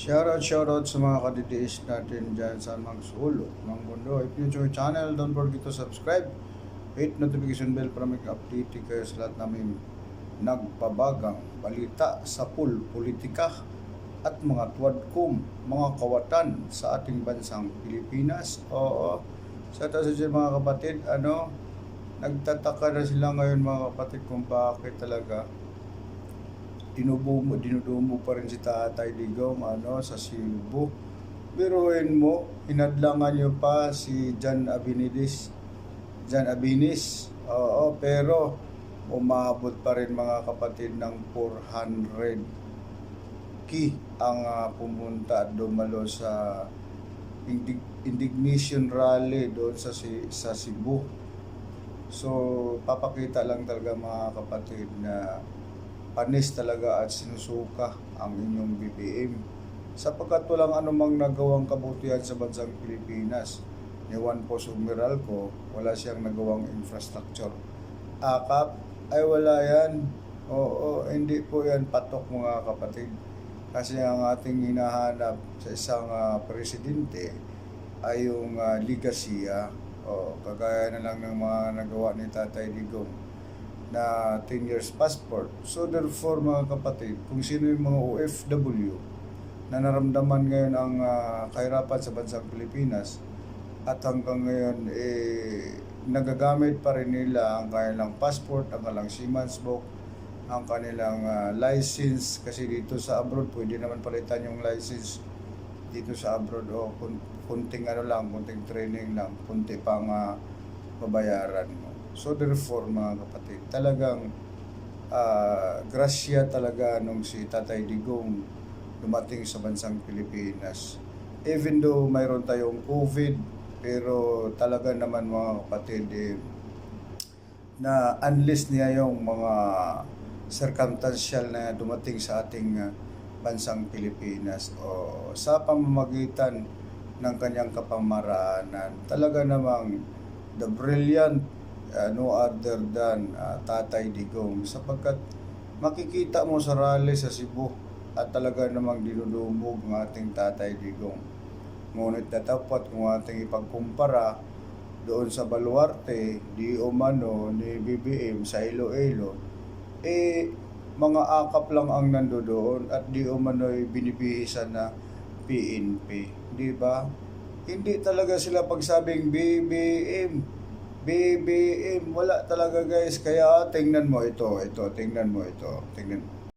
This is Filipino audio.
Shoutout, shoutout sa mga kadidiis natin dyan sa mga sulok ng mundo. If to our channel, don't forget to subscribe. Hit notification bell para may update kayo sa lahat namin nagpabagang balita sa pool, politika at mga tuwadkom, mga kawatan sa ating bansang Pilipinas. Oo, sa taas sa mga kapatid, ano, nagtataka na sila ngayon mga kapatid kung bakit talaga dinubo mo, dinudumo pa rin si Tatay Digong ano, sa Cebu. Biruin mo, hinadlangan niyo pa si Jan Abinidis, Jan Abinis. Oo, pero umabot pa rin mga kapatid ng 400 ki ang ah, pumunta at dumalo sa indig- indignation rally doon sa si- sa Cebu. So, papakita lang talaga mga kapatid na panis talaga at sinusuka ang inyong BBM. Sapagkat walang anumang nagawang kabutihan sa bansang Pilipinas. Ni Juan Poso Meralco, wala siyang nagawang infrastructure. Akap, ay wala yan. Oo, hindi po yan patok mga kapatid. Kasi ang ating hinahanap sa isang ah, presidente ay yung uh, ligasiya. O, kagaya na lang ng mga nagawa ni Tatay Digong na 10 years passport. So therefore mga kapatid, kung sino yung mga OFW na naramdaman ngayon ang ah, kahirapan sa bansang Pilipinas at hanggang ngayon eh nagagamit pa rin nila ang kanilang passport, ang kanilang seaman's book, ang kanilang ah, license kasi dito sa abroad pwede naman palitan yung license dito sa abroad o kun- kunting ano lang, kunting training lang, kunti pang ah, babayaran mo. So therefore mga kapatid, talagang ah, grasya talaga nung si Tatay Digong dumating sa bansang Pilipinas. Even though mayroon tayong COVID, pero talaga naman mga kapatid, eh, na unless niya yung mga circumstantial na dumating sa ating ah, bansang Pilipinas o sa pamamagitan ng kanyang kapamaraanan. Talaga namang the brilliant uh, no other than uh, Tatay Digong sapagkat makikita mo sa rally sa Cebu at talaga namang dinudumog ng ating Tatay Digong. Ngunit dapat kung ating ipagkumpara doon sa Baluarte, di umano ni BBM sa Iloilo, eh mga akap lang ang nando doon at di umano'y binibihisan na PNP. Di ba? Hindi talaga sila pagsabing BBM. BBM. Wala talaga guys. Kaya tingnan mo ito, ito, tingnan mo ito. Tingnan mo.